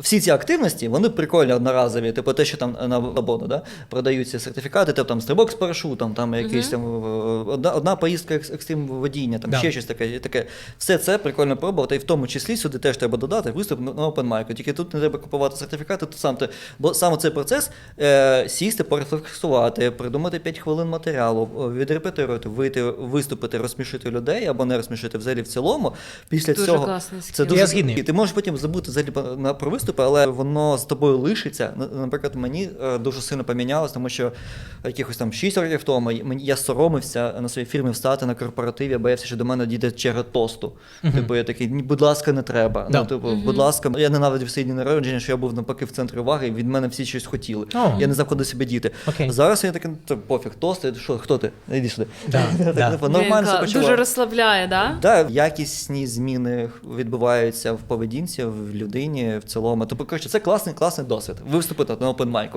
Всі ці активності, вони прикольні одноразові, типу те, що там на Лабону, да, продаються сертифікати, типу там стрибок з парашутом, там якийсь там е, одна, одна поїздка екс- екстрим водіння, там Да. ще щось таке, таке. Все це прикольно пробувати, і в тому числі сюди теж треба додати виступ на open mic. Тільки тут не треба купувати сертифікати, тут сам ти. Бо саме цей процес е, сісти, порефлексувати, придумати 5 хвилин матеріалу, відрепетирувати, вийти, виступити, розсмішити людей або не розсмішити взагалі в цілому. Після Дуже цього класний це дуже Я згідний. і ти можеш потім забути взагалі про- на про виступи, але воно з тобою лишиться. Наприклад, мені е, дуже сильно помінялось, тому що якихось там 6 років тому мені я соромився на своїй фірмі встати на корпоративі, я боявся, що до мене дійде черга тосту. Типу, я такий, будь ласка, не треба. Да. Ну, типу, будь ласка, я ненавидів свої дні народження, що я був навпаки в центрі уваги, і від мене всі щось хотіли. О. Я не знав, куди себе діти. Окей. Зараз я такий, «Та пофіг, тост, що, хто ти? Іди сюди. Да, да. Типу, Нормально себе. Дуже розслабляє, да? Так, якісні зміни відбуваються в поведінці, в людині в цілому. Тобто, коротше, це класний, класний досвід. Виступити на mic.